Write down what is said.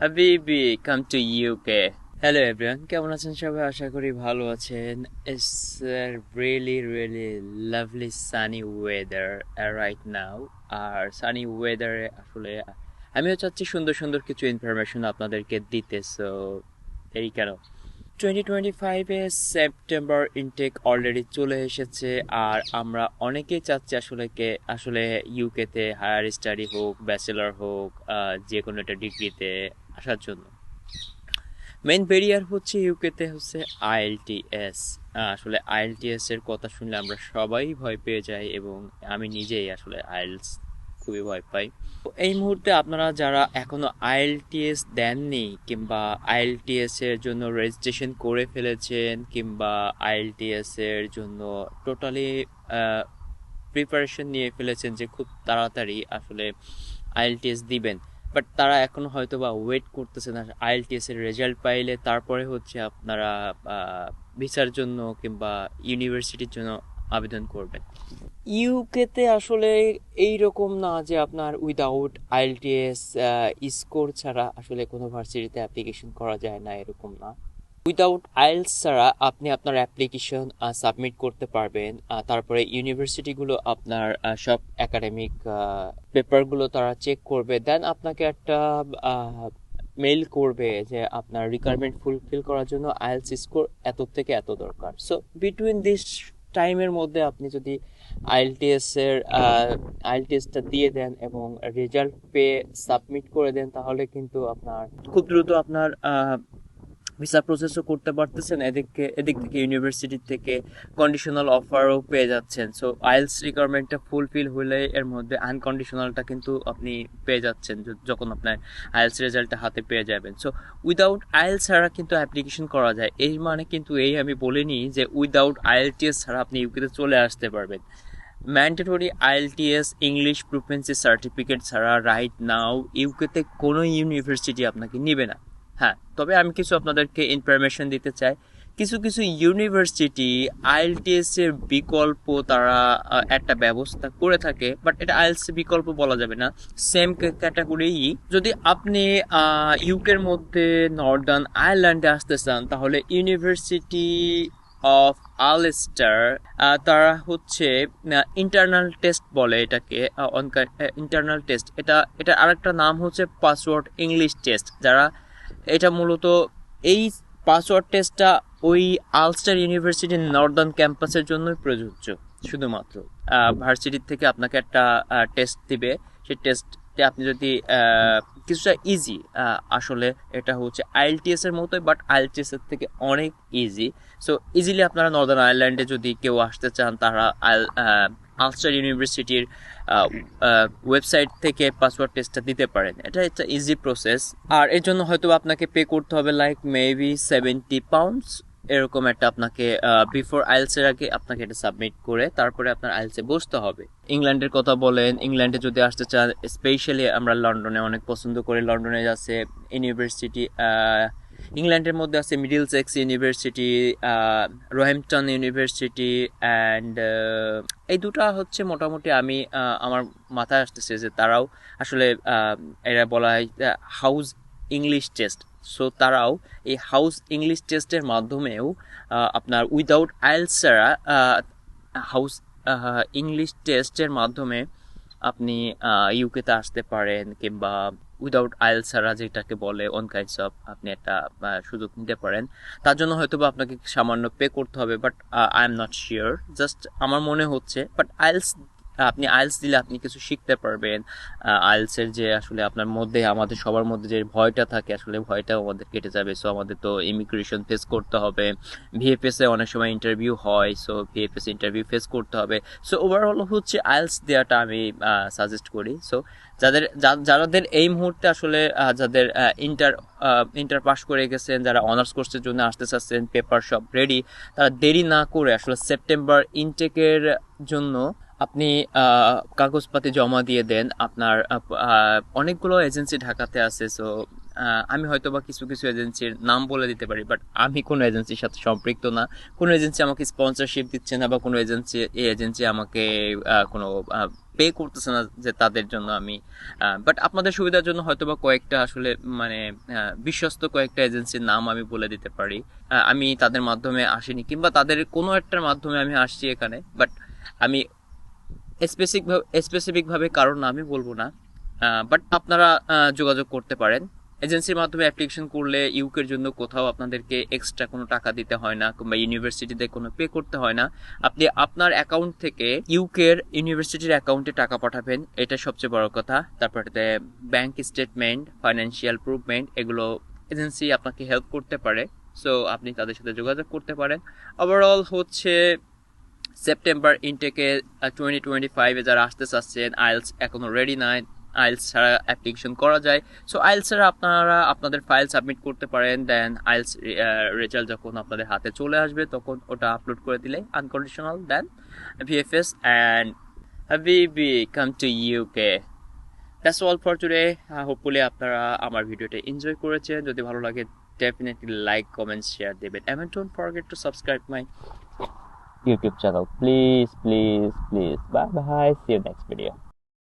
Habibi come to UK hello everyone কেমন আছেন সবাই? আশা করি ভালো আছেন। It's really really lovely sunny weather right now R sunny ওয়েদারে আসলে, আমিও চাচ্ছি সুন্দর সুন্দর কিছু ইনফরমেশন আপনাদেরকে দিতে সো এই কেন? Twenty twenty September intake already চলে এসেছে। আর আমরা অনেকেই চাচ্ছি আসলে কে আসলে ইউকেতে হায়ার স্টাডি হোক ব্যাচেলার হোক যে কোনো একটা ডিগ্রিতে আসার জন্য। মেন ব্যারিয়ার হচ্ছে ইউকেতে হচ্ছে আইএলটিএস আসলে আইএলটিএস এর কথা শুনলে আমরা সবাই ভয় পেয়ে যাই এবং আমি নিজেই আসলে আইএলস খুবই ভয় পাই। এই মুহূর্তে আপনারা যারা এখনও আইএলটিএস দেননি কিংবা আইএলটিএস এর জন্য রেজিস্ট্রেশন করে ফেলেছেন কিংবা আইএলটিএস এর জন্য টোটালি প্রিপারেশন নিয়ে ফেলেছেন যে খুব তাড়াতাড়ি আসলে আইএলটিএস দিবেন। বাট তারা এখন হয়তো বা ওয়েট করতেছে না আইএলটিএস এর রেজাল্ট পাইলে। তারপরে হচ্ছে আপনারা ভিসার জন্য কিংবা ইউনিভার্সিটির জন্য আবেদন করবেন। ইউকেতে আসলে এই রকম না যে আপনার উইদাউট আইএলটিএস স্কোর ছাড়া আসলে কোনো ভার্সিটিতে অ্যাপ্লিকেশন করা যায় না, এরকম না। উইদাউট আইএলস ছাড়া আপনি আপনার অ্যাপ্লিকেশন সাবমিট করতে পারবেন। তারপরে ইউনিভার্সিটিগুলো আপনার সব একাডেমিক পেপারগুলো তারা চেক করবে। দেন আপনাকে একটা মেইল করবে যে আপনার রিকোয়ারমেন্ট ফুলফিল করার জন্য আইএলস স্কোর এত থেকে এত দরকার। সো বিটুইন দিস টাইমের মধ্যে আপনি যদি আইএলটিএস এর আইএলটিএসটা দিয়ে দেন এবং রেজাল্ট পেয়ে সাবমিট করে দেন, তাহলে কিন্তু আপনার খুব দ্রুত আপনার ভিসা প্রসেসও করতে পারতেছেন, এদিকে এদিক থেকে ইউনিভার্সিটি থেকে কন্ডিশনাল অফারও পেয়ে যাচ্ছেন। সো আইএলস রিকোয়ারমেন্টটা ফুলফিল হলে এর মধ্যে আনকন্ডিশনালটা কিন্তু আপনি পেয়ে যাচ্ছেন যখন আপনার আইএলস রেজাল্টটা হাতে পেয়ে যাবেন। সো উইদাউট আইএলস ছাড়া কিন্তু অ্যাপ্লিকেশন করা যায়। এই মানে কিন্তু এই আমি বলিনি যে উইদাউট আইএলটিএস ছাড়া আপনি ইউকেতে চলে আসতে পারবেন। Mandatory IELTS English proficiency certificate ছাড়া রাইট নাও ইউকেতে কোনো ইউনিভার্সিটি আপনাকে নিবে না। হ্যাঁ তবে আমি কিছু আপনাদেরকে ইনফরমেশন দিতে চাই। কিছু কিছু ইউনিভার্সিটি আইএলটিএস এর বিকল্প তারা একটা ব্যবস্থা করে থাকে বাট এটা আইএলস বিকল্প বলা যাবে না। সেম ক্যাটাগরি যদি আপনি ইউকের মধ্যে নর্দার্ন আয়ারল্যান্ডে আসতে চান, তাহলে ইউনিভার্সিটি অফ আলস্টার তারা হচ্ছে ইন্টারনাল টেস্ট বলে এটাকে ইন্টারনাল টেস্ট এটা এটা আরেকটা নাম হচ্ছে পাসওয়ার্ড ইংলিশ টেস্ট যারা এটা মূলত এই পাসওয়ার্ড টেস্টটা ওই আলস্টার ইউনিভার্সিটির নর্দার্ন ক্যাম্পাসের জন্যই প্রযোজ্য, শুধুমাত্র। ভার্সিটির থেকে আপনাকে একটা টেস্ট দিবে। সেই টেস্টে আপনি যদি কিছুটা ইজি আসলে এটা হচ্ছে আইএলটিএস এর মতোই বাট আইএলটিএস এর থেকে অনেক ইজি সো ইজিলি আপনারা নর্দার্ন আয়ারল্যান্ডে যদি কেউ আসতে চান, তারা আলস্টার ইউনিভার্সিটির ওয়েবসাইট থেকে পাসওয়ার্ড টেস্টটা দিতে পারেন। এটা একটা ইজি প্রসেস আর এর জন্য হয়তো আপনাকে পে করতে হবে লাইক মেবি সেভেন্টি পাউন্ডস এরকম একটা আপনাকে বিফোর আইলসের আগে আপনাকে এটা সাবমিট করে তারপরে আপনার আইলসে বসতে হবে। ইংল্যান্ডের কথা বলেন, ইংল্যান্ডে যদি আসতে চান স্পেশালি আমরা লন্ডনে অনেক পছন্দ করি, লন্ডনে আছে ইউনিভার্সিটি ইংল্যান্ডের মধ্যে আছে Middlesex university Roehampton university and এই দুটা হচ্ছে মোটামুটি আমি আমার মাথায় আসতেছে যে তারাও আসলে এরা বলা হয় হাউস ইংলিশ টেস্ট সো তারাও এই হাউস ইংলিশ টেস্টের মাধ্যমেও আপনার উইদাউট আইএলস ছাড়া হাউস ইংলিশ টেস্টের মাধ্যমে আপনি ইউকেতে আসতে পারেন কিংবা উইদাউট আইল সারা যেটাকে বলে অন কাইন্ডস অফ আপনি একটা সুযোগ নিতে পারেন। তার জন্য হয়তো বা আপনাকে সামান্য পে করতে হবে but I am not sure just আমার মনে হচ্ছে বাট আইএলস আপনি আইলস দিলে আপনি কিছু শিখতে পারবেন। আইলসের যে আসলে আপনার মধ্যে, আমাদের সবার মধ্যে যে ভয়টা থাকে, আসলে ভয়টাও আমাদের কেটে যাবে। সো আমাদের তো ইমিগ্রেশন ফেস করতে হবে। ভিএফএস অনেক সময় ইন্টারভিউ হয় সো ভিএফএস ইন্টারভিউ ফেস করতে হবে। সো ওভারঅল হচ্ছে আইলস দেওয়াটা আমি সাজেস্ট করি। সো যাদের যাদের এই মুহূর্তে আসলে যাদের ইন্টার ইন্টার পাস করে গেছেন, যারা অনার্স কোর্সের জন্য আসতে চাচ্ছেন পেপার সব রেডি তারা দেরি না করে আসলে সেপ্টেম্বর ইনটেকের জন্য আপনি কাগজপাতি জমা দিয়ে দেন, আপনার অনেকগুলো এজেন্সি ঢাকাতে আছে, সো আমি হয়তো বা কিছু কিছু এজেন্সির নাম বলে দিতে পারি, বাট আমি কোনো এজেন্সির সাথে সম্পৃক্ত না। কোনো এজেন্সি আমাকে স্পন্সরশিপ দিচ্ছে না, বা কোনো এজেন্সি, এই এজেন্সি আমাকে কোনো পে করতেছে না যে তাদের জন্য আমি বাট আপনাদের সুবিধার জন্য হয়তো বা কয়েকটা আসলে মানে বিশ্বস্ত কয়েকটা এজেন্সির নাম আমি বলে দিতে পারি। আমি তাদের মাধ্যমে আসিনি, কিংবা তাদের কোনো একটার মাধ্যমে আমি আসছি এখানে, বাট আমি স্পেসিফিক স্পেসিফিকভাবে কারোর নামই বলব না বাট আপনারা যোগাযোগ করতে পারেন। এজেন্সির মাধ্যমে অ্যাপ্লিকেশন করলে ইউকের জন্য কোথাও আপনাদেরকে এক্সট্রা কোনো টাকা দিতে হয় না, কিংবা ইউনিভার্সিটিতে কোনো পে করতে হয় না। আপনি আপনার অ্যাকাউন্ট থেকে ইউকের ইউনিভার্সিটির অ্যাকাউন্টে টাকা পাঠাবেন, এটা সবচেয়ে বড় কথা। তারপরে ব্যাংক স্টেটমেন্ট ফাইন্যান্সিয়াল প্রুভমেন্ট এগুলো এজেন্সি আপনাকে হেল্প করতে পারে। সো আপনি তাদের সাথে যোগাযোগ করতে পারেন। ওভারঅল হচ্ছে সেপ্টেম্বর ইনটেকে টোয়েন্টি টোয়েন্টি ফাইভে যারা আসতে চাচ্ছেন আইলস এখনও রেডি নাই। আইলস ছাড়া অ্যাপ্লিকেশন করা যায়। সো আইলস ছাড়া আপনারা আপনাদের ফাইল সাবমিট করতে পারেন দেন আইলস রেজাল্ট যখন আপনাদের হাতে চলে আসবে, তখন ওটা আপলোড করে দিলে unconditional then VFS and Habibi come to UK that's all for today hopefully আপনারা আমার ভিডিওটা এনজয় করেছেন। যদি ভালো লাগে ডেফিনেটলি লাইক কমেন্ট শেয়ার দেবেন। And don't forget to subscribe my YouTube channel. Please, please, please. Bye bye. See you next video.